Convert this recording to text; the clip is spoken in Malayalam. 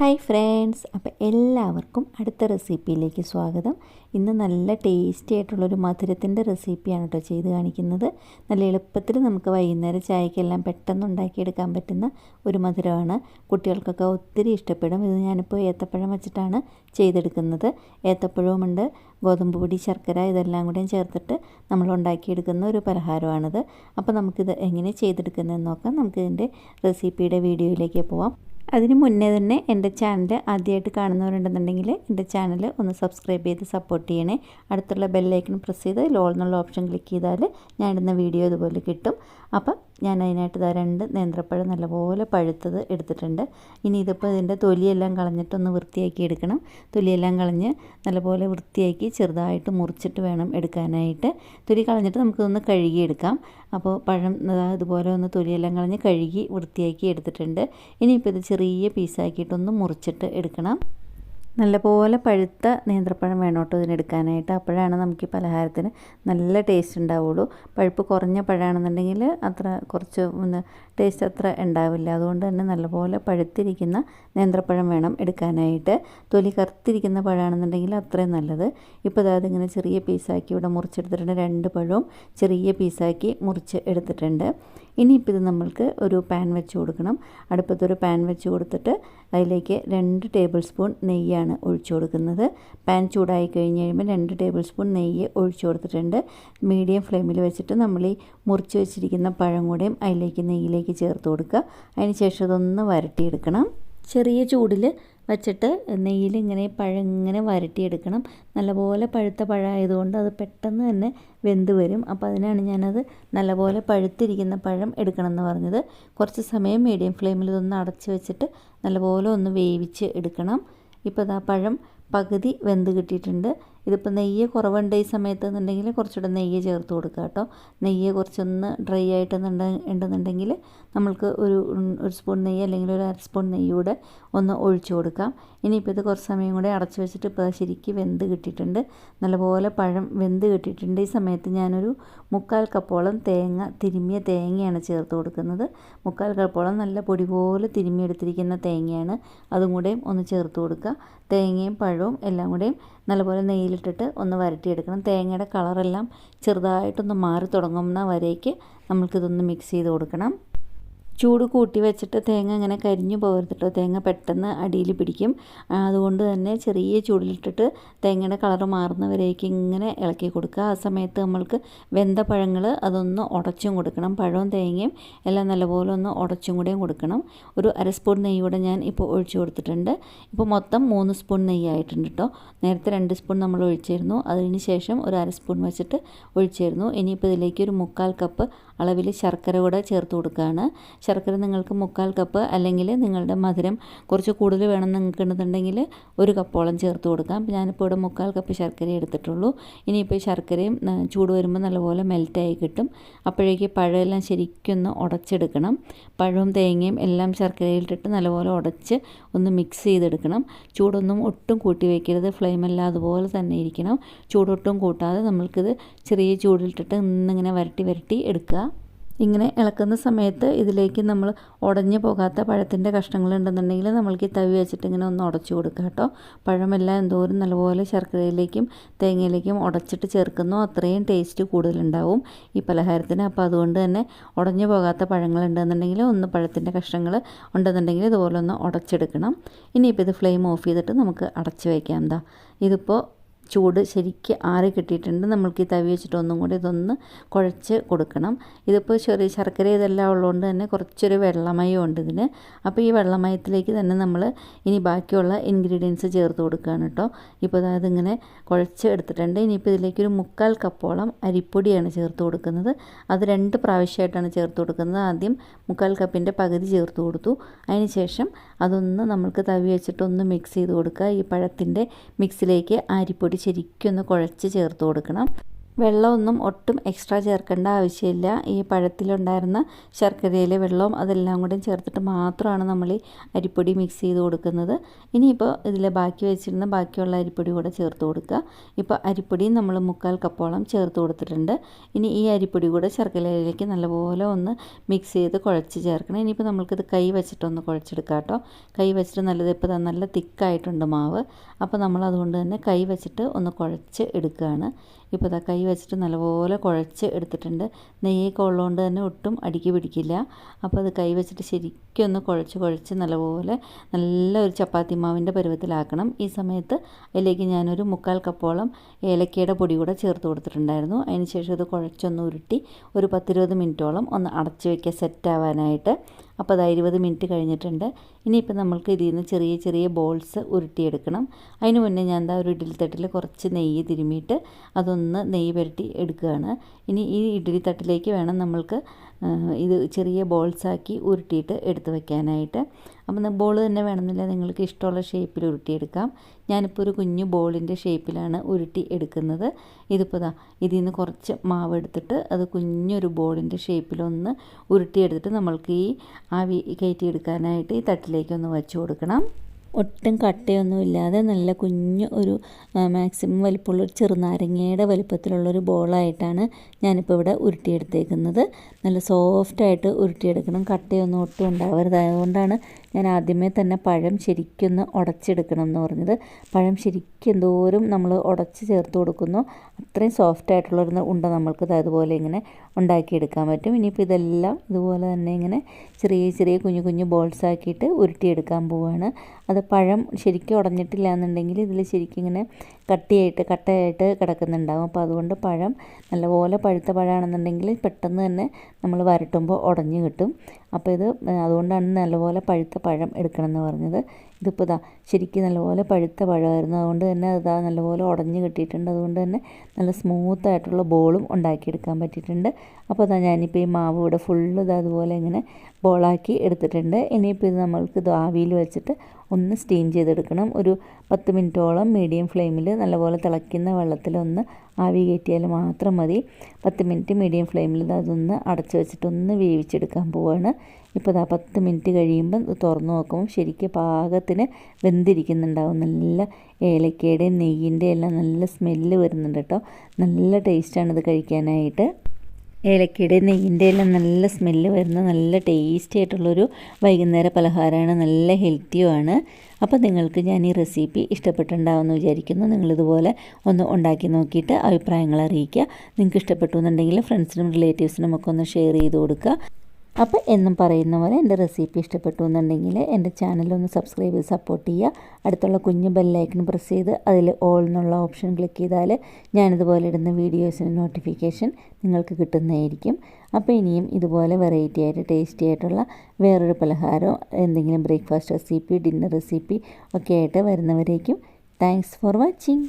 ഹായ് ഫ്രണ്ട്സ് അപ്പോൾ എല്ലാവർക്കും അടുത്ത റെസിപ്പിയിലേക്ക് സ്വാഗതം. ഇന്ന് നല്ല ടേസ്റ്റി ആയിട്ടുള്ളൊരു മധുരത്തിന്റെ റെസിപ്പിയാണ് കേട്ടോ ചെയ്ത് കാണിക്കുന്നത്. നല്ല എളുപ്പത്തിൽ നമുക്ക് വൈകുന്നേരം ചായക്കെല്ലാം പെട്ടെന്ന് ഉണ്ടാക്കിയെടുക്കാൻ പറ്റുന്ന ഒരു മധുരമാണ്. കുട്ടികൾക്കൊക്കെ ഒത്തിരി ഇഷ്ടപ്പെടും. ഇത് ഞാനിപ്പോൾ ഏത്തപ്പഴം വെച്ചിട്ടാണ് ചെയ്തെടുക്കുന്നത്. ഏത്തപ്പഴവുമുണ്ട് ഗോതമ്പ് പൊടി ശർക്കര ഇതെല്ലാം കൂടെയും ചേർത്തിട്ട് നമ്മൾ ഉണ്ടാക്കിയെടുക്കുന്ന ഒരു പലഹാരമാണിത്. അപ്പോൾ നമുക്കിത് എങ്ങനെ ചെയ്തെടുക്കുന്നതെന്ന് നോക്കാം. നമുക്കിതിന്റെ റെസിപ്പിയുടെ വീഡിയോയിലേക്ക് പോവാം. അതിന് മുന്നേ തന്നെ എന്റെ ചാനൽ ആദ്യമായിട്ട് കാണുന്നവരുണ്ടെന്നുണ്ടെങ്കിൽ എന്റെ ചാനൽ ഒന്ന് സബ്സ്ക്രൈബ് ചെയ്ത് സപ്പോർട്ട് ചെയ്യണേ. അടുത്തുള്ള ബെല്ലൈക്കൺ പ്രസ് ചെയ്ത് ലോൾ എന്നുള്ള ഓപ്ഷൻ ക്ലിക്ക് ചെയ്താൽ ഞാൻ ഇടുന്ന വീഡിയോ ഇതുപോലെ കിട്ടും. അപ്പം ഞാൻ അതിനായിട്ട് ഇതാ രണ്ട് നേന്ത്രപ്പഴം നല്ലപോലെ പഴുത്തത് എടുത്തിട്ടുണ്ട്. ഇനി ഇതിപ്പോൾ ഇതിന്റെ തൊലിയെല്ലാം കളഞ്ഞിട്ടൊന്ന് വൃത്തിയാക്കി എടുക്കണം. തൊലിയെല്ലാം കളഞ്ഞ് നല്ലപോലെ വൃത്തിയാക്കി ചെറുതായിട്ട് മുറിച്ചിട്ട് വേണം എടുക്കാനായിട്ട്. തൊലി കളഞ്ഞിട്ട് നമുക്കിതൊന്ന് കഴുകിയെടുക്കാം. അപ്പോൾ പഴം ഇതുപോലെ ഒന്ന് തൊലിയെല്ലാം കളഞ്ഞ് കഴുകി വൃത്തിയാക്കി എടുത്തിട്ടുണ്ട്. ഇനിയിപ്പോൾ ഇത് ചെറിയ പീസാക്കിയിട്ടൊന്ന് മുറിച്ചിട്ട് എടുക്കണം. നല്ലപോലെ പഴുത്ത നേന്ത്രപ്പഴം വേണം കേട്ടോ ഇതിനെടുക്കാനായിട്ട്. അപ്പോഴാണ് നമുക്ക് ഈ പലഹാരത്തിന് നല്ല ടേസ്റ്റ് ഉണ്ടാവുള്ളൂ. പഴുപ്പ് കുറഞ്ഞ പഴമാണെന്നുണ്ടെങ്കിൽ അത്ര കുറച്ച് ടേസ്റ്റ് അത്ര ഉണ്ടാവില്ല. അതുകൊണ്ട് തന്നെ നല്ലപോലെ പഴുത്തിരിക്കുന്ന നേന്ത്രപ്പഴം വേണം എടുക്കാനായിട്ട്. തൊലി കറുത്തിരിക്കുന്ന പഴമാണെന്നുണ്ടെങ്കിൽ അത്രയും നല്ലത്. ഇപ്പോൾ അതായത് ഇങ്ങനെ ചെറിയ പീസാക്കി ഇവിടെ മുറിച്ചെടുത്തിട്ടുണ്ട്. രണ്ട് പഴവും ചെറിയ പീസാക്കി മുറിച്ച് എടുത്തിട്ടുണ്ട്. ഇനിയിപ്പോൾ ഇത് നമ്മൾക്ക് ഒരു പാൻ വെച്ച് കൊടുക്കണം. അടുപ്പത്തൊരു പാൻ വെച്ച് കൊടുത്തിട്ട് അതിലേക്ക് രണ്ട് ടേബിൾ സ്പൂൺ നെയ്യാണ് ഒഴിച്ചു കൊടുക്കുന്നത്. പാൻ ചൂടായി കഴിഞ്ഞ് കഴിയുമ്പോൾ രണ്ട് ടേബിൾ സ്പൂൺ നെയ്യ് ഒഴിച്ചു കൊടുത്തിട്ടുണ്ട്. മീഡിയം ഫ്ലെയിമിൽ വെച്ചിട്ട് നമ്മൾ ഈ മുറിച്ച് വെച്ചിരിക്കുന്ന പഴം കൂടെയും അതിലേക്ക് നെയ്യിലേക്ക് ചേർത്ത് കൊടുക്കുക. അതിന് ശേഷം ഇതൊന്ന് വരട്ടിയെടുക്കണം. ചെറിയ ചൂടിൽ വച്ചിട്ട് നെയ്യിൽ ഇങ്ങനെ പഴം ഇങ്ങനെ വരട്ടിയെടുക്കണം. നല്ലപോലെ പഴുത്ത പഴമായതുകൊണ്ട് അത് പെട്ടെന്ന് തന്നെ വെന്ത് വരും. അപ്പോൾ അതിനാണ് ഞാനത് നല്ലപോലെ പഴുത്തിരിക്കുന്ന പഴം എടുക്കണം എന്ന് പറഞ്ഞത്. കുറച്ച് സമയം മീഡിയം ഫ്ലെയിമിൽ ഇതൊന്ന് അടച്ച് വെച്ചിട്ട് നല്ലപോലെ ഒന്ന് വേവിച്ച് എടുക്കണം. ഇപ്പോൾ ഇതാ പഴം പകുതി വെന്ത് കിട്ടിയിട്ടുണ്ട്. ഇതിപ്പോൾ നെയ്യ് കുറവുണ്ട് ഈ സമയത്ത് എന്നുണ്ടെങ്കിൽ കുറച്ചുകൂടെ നെയ്യ് ചേർത്ത് കൊടുക്കുക കേട്ടോ. നെയ്യ് കുറച്ചൊന്ന് ഡ്രൈ ആയിട്ട് ഉണ്ടെന്നുണ്ടെങ്കിൽ നമ്മൾക്ക് ഒരു ഒരു സ്പൂൺ നെയ്യ് അല്ലെങ്കിൽ ഒരു അര സ്പൂൺ നെയ്യ് കൂടെ ഒന്ന് ഒഴിച്ചു കൊടുക്കാം. ഇനിയിപ്പോൾ ഇത് കുറച്ച് സമയം കൂടെ അടച്ചു വെച്ചിട്ട് ഇപ്പോൾ ശരിക്ക് വെന്ത് കിട്ടിയിട്ടുണ്ട്. നല്ലപോലെ പഴം വെന്ത് കിട്ടിയിട്ടുണ്ട്. ഈ സമയത്ത് ഞാനൊരു മുക്കാൽ കപ്പോളം തേങ്ങ തിരുമ്മിയ തേങ്ങയാണ് ചേർത്ത് കൊടുക്കുന്നത്. മുക്കാൽ കപ്പോളം നല്ല പൊടി പോലെ തിരുമ്മിയെടുത്തിരിക്കുന്ന തേങ്ങയാണ് അതും കൂടെയും ഒന്ന് ചേർത്ത് കൊടുക്കുക. തേങ്ങയും പഴവും എല്ലാം കൂടെയും നല്ലപോലെ നെയ്യിലിട്ടിട്ട് ഒന്ന് വരട്ടിയെടുക്കണം. തേങ്ങയുടെ കളറെല്ലാം ചെറുതായിട്ടൊന്ന് മാറി തുടങ്ങുന്ന വരേക്ക് നമ്മൾക്കിതൊന്ന് മിക്സ് ചെയ്ത് കൊടുക്കണം. ചൂട് കൂട്ടി വെച്ചിട്ട് തേങ്ങ ഇങ്ങനെ കരിഞ്ഞു പോകരുത് കേട്ടോ തേങ്ങ പെട്ടെന്ന് അടിയിൽ പിടിക്കും. അതുകൊണ്ട് തന്നെ ചെറിയ ചൂടിലിട്ടിട്ട് തേങ്ങയുടെ കളർ മാറുന്നവരേക്ക് ഇങ്ങനെ ഇളക്കി കൊടുക്കുക. ആ സമയത്ത് നമ്മൾക്ക് വെന്ത പഴങ്ങൾ അതൊന്ന് ഉടച്ചും കൊടുക്കണം. പഴവും തേങ്ങയും എല്ലാം നല്ലപോലെ ഒന്ന് ഉടച്ചും കൂടെയും കൊടുക്കണം. ഒരു അര സ്പൂൺ നെയ്യ് കൂടെ ഞാൻ ഇപ്പോൾ ഒഴിച്ചു കൊടുത്തിട്ടുണ്ട്. ഇപ്പോൾ മൊത്തം മൂന്ന് സ്പൂൺ നെയ്യ് ആയിട്ടുണ്ട് കേട്ടോ നേരത്തെ രണ്ട് സ്പൂൺ നമ്മൾ ഒഴിച്ചിരുന്നു. അതിന് ശേഷം ഒരു അര സ്പൂൺ വെച്ചിട്ട് ഒഴിച്ചിരുന്നു. ഇനിയിപ്പോൾ ഇതിലേക്ക് ഒരു മുക്കാൽ കപ്പ് അളവിൽ ശർക്കര കൂടെ ചേർത്ത് കൊടുക്കുകയാണ്. ശർക്കര നിങ്ങൾക്ക് മുക്കാൽ കപ്പ് അല്ലെങ്കിൽ നിങ്ങളുടെ മധുരം കുറച്ച് കൂടുതൽ വേണം നിങ്ങൾക്കുണ്ടെന്നുണ്ടെങ്കിൽ ഒരു കപ്പോളം ചേർത്ത് കൊടുക്കാം. ഞാനിപ്പോൾ ഇവിടെ മുക്കാൽ കപ്പ് ശർക്കര എടുത്തിട്ടുള്ളൂ. ഇനിയിപ്പോൾ ശർക്കരയും ചൂട് വരുമ്പോൾ നല്ലപോലെ മെൽറ്റായി കിട്ടും. അപ്പോഴേക്ക് പഴമെല്ലാം ശരിക്കൊന്ന് ഉടച്ചെടുക്കണം. പഴവും തേങ്ങയും എല്ലാം ശർക്കരയിലിട്ടിട്ട് നല്ലപോലെ ഉടച്ച് ഒന്ന് മിക്സ് ചെയ്തെടുക്കണം. ചൂടൊന്നും ഒട്ടും കൂട്ടി വയ്ക്കരുത് ഫ്ലെയിമെല്ലാം അതുപോലെ തന്നെ ഇരിക്കണം. ചൂടൊട്ടും കൂട്ടാതെ നമ്മൾക്കിത് ചെറിയ ചൂടിലിട്ടിട്ട് ഇന്നിങ്ങനെ വരട്ടി വരട്ടി എടുക്കുക. ഇങ്ങനെ ഇളക്കുന്ന സമയത്ത് ഇതിലേക്ക് നമ്മൾ ഉടഞ്ഞു പോകാത്ത പഴത്തിന്റെ കഷ്ണങ്ങൾ ഉണ്ടെന്നുണ്ടെങ്കിൽ നമ്മൾക്ക് ഈ തവി വെച്ചിട്ട് ഇങ്ങനെ ഒന്ന് ഉടച്ചു കൊടുക്കുക കേട്ടോ. പഴമെല്ലാം എന്തോരം നല്ലപോലെ ശർക്കരയിലേക്കും തേങ്ങയിലേക്കും ഉടച്ചിട്ട് ചേർക്കുന്നു. അത്രയും ടേസ്റ്റ് കൂടുതലുണ്ടാവും ഈ പലഹാരത്തിന്. അപ്പോൾ അതുകൊണ്ട് തന്നെ ഉടഞ്ഞു പോകാത്ത പഴങ്ങൾ ഉണ്ടെന്നുണ്ടെങ്കിൽ ഒന്ന് പഴത്തിന്റെ കഷ്ണങ്ങൾ ഉണ്ടെന്നുണ്ടെങ്കിൽ ഇതുപോലെ ഒന്ന് ഉടച്ചെടുക്കണം. ഇനിയിപ്പോൾ ഇത് ഫ്ലെയിം ഓഫ് ചെയ്തിട്ട് നമുക്ക് അടച്ചു വയ്ക്കാം. എന്താ ഇതിപ്പോൾ ചൂട് ശരിക്ക് ആറി കിട്ടിയിട്ടുണ്ട്. നമ്മൾക്ക് ഈ തവി വെച്ചിട്ട് ഒന്നും കൂടി ഇതൊന്ന് കുഴച്ച് കൊടുക്കണം. ഇതിപ്പോൾ ചെറിയ ശർക്കര ഇതെല്ലാം ഉള്ളതുകൊണ്ട് തന്നെ കുറച്ചൊരു വെള്ളമയം ഉണ്ട് ഇതിന്. അപ്പോൾ ഈ വെള്ളമയത്തിലേക്ക് തന്നെ നമ്മൾ ഇനി ബാക്കിയുള്ള ഇൻഗ്രീഡിയൻസ് ചേർത്ത് കൊടുക്കുകയാണ് കേട്ടോ ഇപ്പോൾ അതായത് ഇങ്ങനെ കുഴച്ച് എടുത്തിട്ടുണ്ട്. ഇനിയിപ്പോൾ ഇതിലേക്ക് ഒരു മുക്കാൽ കപ്പോളം അരിപ്പൊടിയാണ് ചേർത്ത് കൊടുക്കുന്നത്. അത് രണ്ട് പ്രാവശ്യമായിട്ടാണ് ചേർത്ത് കൊടുക്കുന്നത്. ആദ്യം മുക്കാൽ കപ്പിന്റെ പകുതി ചേർത്ത് കൊടുത്തു. അതിന് ശേഷം അതൊന്ന് നമ്മൾക്ക് തവി വെച്ചിട്ടൊന്ന് മിക്സ് ചെയ്ത് കൊടുക്കുക. ഈ പഴത്തിന്റെ മിക്സിലേക്ക് അരിപ്പൊടി ശരിക്കൊന്ന് കുഴച്ച് ചേർത്ത് കൊടുക്കണം. വെള്ളമൊന്നും ഒട്ടും എക്സ്ട്രാ ചേർക്കേണ്ട ആവശ്യമില്ല. ഈ പഴത്തിലുണ്ടായിരുന്ന ശർക്കരയിലെ വെള്ളവും അതെല്ലാം കൂടെ ചേർത്തിട്ട് മാത്രമാണ് നമ്മൾ ഈ അരിപ്പൊടി മിക്സ് ചെയ്ത് കൊടുക്കുന്നത്. ഇനിയിപ്പോൾ ഇതിൽ ബാക്കി വെച്ചിരുന്ന ബാക്കിയുള്ള അരിപ്പൊടി കൂടെ ചേർത്ത് കൊടുക്കുക. ഇപ്പോൾ അരിപ്പൊടി നമ്മൾ മുക്കാൽ കപ്പോളം ചേർത്ത് കൊടുത്തിട്ടുണ്ട്. ഇനി ഈ അരിപ്പൊടി കൂടെ ശർക്കരയിലേക്ക് നല്ലപോലെ ഒന്ന് മിക്സ് ചെയ്ത് കുഴച്ച് ചേർക്കണം. ഇനിയിപ്പോൾ നമ്മൾക്കിത് കൈ വെച്ചിട്ടൊന്ന് കുഴച്ചെടുക്കാം കേട്ടോ. കൈ വെച്ചിട്ട് നല്ലത് ഇപ്പോൾ നല്ല തിക്കായിട്ടുണ്ട് മാവ്. അപ്പോൾ നമ്മൾ അതുകൊണ്ട് തന്നെ കൈ വെച്ചിട്ട് ഒന്ന് കുഴച്ച് എടുക്കുകയാണ്. ഇപ്പോൾ ഇതാ കൈ വെച്ചിട്ട് നല്ലപോലെ കുഴച്ച് എടുത്തിട്ടുണ്ട്. നെയ്യൊക്കെ ഉള്ളതുകൊണ്ട് തന്നെ ഒട്ടും അടുക്കി പിടിക്കില്ല. അപ്പോൾ അത് കൈ വെച്ചിട്ട് ശരിക്കും ഒന്ന് കുഴച്ച് കുഴച്ച് നല്ലപോലെ നല്ല ഒരു ചപ്പാത്തി മാവിന്റെ പരുവത്തിലാക്കണം. ഈ സമയത്ത് അതിലേക്ക് ഞാനൊരു മുക്കാൽ കപ്പോളം ഏലക്കയുടെ പൊടി കൂടെ ചേർത്ത് കൊടുത്തിട്ടുണ്ടായിരുന്നു. അതിന് ശേഷം അത് കുഴച്ചൊന്ന് ഉരുട്ടി ഒരു പത്തിരുപത് മിനിറ്റോളം ഒന്ന് അടച്ച് വയ്ക്കുക സെറ്റ് ആവാനായിട്ട് അപ്പോൾ അത് ഇരുപത് മിനിറ്റ് കഴിഞ്ഞിട്ടുണ്ട്. ഇനിയിപ്പോൾ നമ്മൾക്ക് ഇതിൽ നിന്ന് ചെറിയ ചെറിയ ബോൾസ് ഉരുട്ടിയെടുക്കണം. അതിന് മുന്നേ ഞാൻ എന്താ ഒരു ഇഡ്ഡലി തട്ടിൽ കുറച്ച് നെയ്യ് തിരുമിയിട്ട് അതൊന്ന് നെയ്യ് പുരട്ടി എടുക്കുകയാണ്. ഇനി ഈ ഇഡ്ഡലി തട്ടിലേക്ക് വേണം നമ്മൾക്ക് ഇത് ചെറിയ ബോൾസാക്കി ഉരുട്ടിയിട്ട് എടുത്ത് വെക്കാനായിട്ട്. അപ്പം ബോൾ തന്നെ വേണമെന്നില്ല. നിങ്ങൾക്ക് ഇഷ്ടമുള്ള ഷേപ്പിൽ ഉരുട്ടിയെടുക്കാം. ഞാനിപ്പോൾ ഒരു കുഞ്ഞു ബോളിന്റെ ഷേപ്പിലാണ് ഉരുട്ടി എടുക്കുന്നത്. ഇതിപ്പോൾ ഇതാ ഇതിൽ നിന്ന് കുറച്ച് മാവ് എടുത്തിട്ട് അത് കുഞ്ഞൊരു ബോളിന്റെ ഷേപ്പിലൊന്ന് ഉരുട്ടിയെടുത്തിട്ട് നമ്മൾക്ക് ഈ ആവി കയറ്റിയെടുക്കാനായിട്ട് ഈ തട്ടിലേക്കൊന്ന് വെച്ച് കൊടുക്കണം. ഒട്ടും കട്ടയൊന്നും ഇല്ലാതെ നല്ല കുഞ്ഞു ഒരു മാക്സിമം വലിപ്പമുള്ള ഒരു ചെറുനാരങ്ങയുടെ വലിപ്പത്തിലുള്ളൊരു ബോളായിട്ടാണ് ഞാനിപ്പോൾ ഇവിടെ ഉരുട്ടിയെടുത്തേക്കുന്നത്. നല്ല സോഫ്റ്റായിട്ട് ഉരുട്ടിയെടുക്കണം. കട്ടയൊന്നും ഒട്ടും ഉണ്ടാവരുത്. അതുകൊണ്ടാണ് ഞാൻ ആദ്യമേ തന്നെ പഴം ശരിക്കൊന്ന് ഉടച്ചെടുക്കണം എന്ന് പറഞ്ഞത്. പഴം ശരിക്കും എന്തോരം നമ്മൾ ഉടച്ച് ചേർത്ത് കൊടുക്കുന്നു. അത്രയും സോഫ്റ്റ് ആയിട്ടുള്ളൊരു ഉണ്ട നമ്മൾക്ക് അതുപോലെ ഇങ്ങനെ ഉണ്ടാക്കിയെടുക്കാൻ പറ്റും. ഇനിയിപ്പോൾ ഇതെല്ലാം ഇതുപോലെ തന്നെ ഇങ്ങനെ ചെറിയ ചെറിയ കുഞ്ഞു കുഞ്ഞു ബോൾസ് ആക്കിയിട്ട് ഉരുട്ടിയെടുക്കാൻ പോവുകയാണ് അത് പഴം ശരിക്കും ഉടഞ്ഞിട്ടില്ല എന്നുണ്ടെങ്കിൽ ഇതിൽ ശരിക്കും ഇങ്ങനെ കട്ടിയായിട്ട് കട്ടയായിട്ട് കിടക്കുന്നുണ്ടാകും അപ്പോൾ അതുകൊണ്ട് പഴം നല്ലപോലെ പഴുത്ത പഴമാണെന്നുണ്ടെങ്കിൽ പെട്ടെന്ന് തന്നെ നമ്മൾ വരട്ടുമ്പോൾ ഉടഞ്ഞു കിട്ടും. അപ്പോൾ ഇത് അതുകൊണ്ടാണ് നല്ലപോലെ പഴുത്ത പഴം എടുക്കണം എന്ന് പറഞ്ഞത്. ഇതിപ്പോൾ ഇതാ ശരിക്കും നല്ലപോലെ പഴുത്ത പഴമായിരുന്നു. അതുകൊണ്ട് തന്നെ ഇതാ നല്ലപോലെ ഉടഞ്ഞ് കിട്ടിയിട്ടുണ്ട്. അതുകൊണ്ട് തന്നെ നല്ല സ്മൂത്ത് ആയിട്ടുള്ള ബോളും ഉണ്ടാക്കിയെടുക്കാൻ പറ്റിയിട്ടുണ്ട്. അപ്പോൾ അതാ ഞാനിപ്പോൾ ഈ മാവ് ഇവിടെ ഫുള്ള് ഇത് അതുപോലെ ഇങ്ങനെ ബോളാക്കി എടുത്തിട്ടുണ്ട്. ഇനിയിപ്പോൾ ഇത് നമ്മൾക്ക് ഇത് ആവിയിൽ വെച്ചിട്ട് ഒന്ന് സ്റ്റീം ചെയ്തെടുക്കണം. ഒരു പത്ത് മിനിറ്റോളം മീഡിയം ഫ്ലെയിമിൽ നല്ലപോലെ തിളയ്ക്കുന്ന വെള്ളത്തിലൊന്ന് ആവി കയറ്റിയാൽ മാത്രം മതി. പത്ത് മിനിറ്റ് മീഡിയം ഫ്ലെയിമിൽ അതൊന്ന് അടച്ചു വെച്ചിട്ടൊന്ന് വേവിച്ചെടുക്കാൻ പോവാണ്. ഇപ്പോൾ ഇതാ പത്ത് മിനിറ്റ് കഴിയുമ്പം തുറന്നു നോക്കുമ്പോൾ ശരിക്കും പാകത്തിന് വെന്തിരിക്കുന്നുണ്ടാവും. നല്ല ഏലക്കയുടെയും നെയ്യിന്റെ എല്ലാം നല്ല സ്മെല്ല് വരുന്നുണ്ട് കേട്ടോ. നല്ല ടേസ്റ്റാണ് ഇത് കഴിക്കാനായിട്ട്. ഏലക്കയുടെ നെയ്യിന്റെ എല്ലാം നല്ല സ്മെല്ല് വരുന്ന നല്ല ടേസ്റ്റി ആയിട്ടുള്ളൊരു വൈകുന്നേര പലഹാരമാണ് നല്ല ഹെൽത്തിയുമാണ് അപ്പോൾ നിങ്ങൾക്ക് ഞാൻ ഈ റെസിപ്പി ഇഷ്ടപ്പെട്ടുണ്ടാവുമെന്ന് വിചാരിക്കുന്നു. നിങ്ങളിതുപോലെ ഒന്ന് ഉണ്ടാക്കി നോക്കിയിട്ട് അഭിപ്രായങ്ങൾ അറിയിക്കുക. നിങ്ങൾക്ക് ഇഷ്ടപ്പെട്ടു എന്നുണ്ടെങ്കിൽ ഫ്രണ്ട്സിനും റിലേറ്റീവ്സിനും ഒക്കെ ഒന്ന് ഷെയർ ചെയ്ത് കൊടുക്കുക. അപ്പോൾ എന്നും പറയുന്ന പോലെ എന്റെ റെസിപ്പി ഇഷ്ടപ്പെട്ടു എന്നുണ്ടെങ്കിൽ എന്റെ ചാനലൊന്ന് സബ്സ്ക്രൈബ് ചെയ്ത് സപ്പോർട്ട് ചെയ്യുക. അടുത്തുള്ള കുഞ്ഞ് ബെല്ലൈക്കൺ പ്രസ് ചെയ്ത് അതിൽ ഓൾ എന്നുള്ള ഓപ്ഷൻ ക്ലിക്ക് ചെയ്താൽ ഞാനിതുപോലെ ഇടുന്ന വീഡിയോസിന് നോട്ടിഫിക്കേഷൻ നിങ്ങൾക്ക് കിട്ടുന്നതായിരിക്കും. അപ്പോൾ ഇനിയും ഇതുപോലെ വെറൈറ്റി ആയിട്ട് ടേസ്റ്റി ആയിട്ടുള്ള വേറൊരു പലഹാരം എന്തെങ്കിലും ബ്രേക്ക്ഫാസ്റ്റ് റെസിപ്പി ഡിന്നർ റെസിപ്പി ഒക്കെ ആയിട്ട് വരുന്നവരേക്കും. Thanks for watching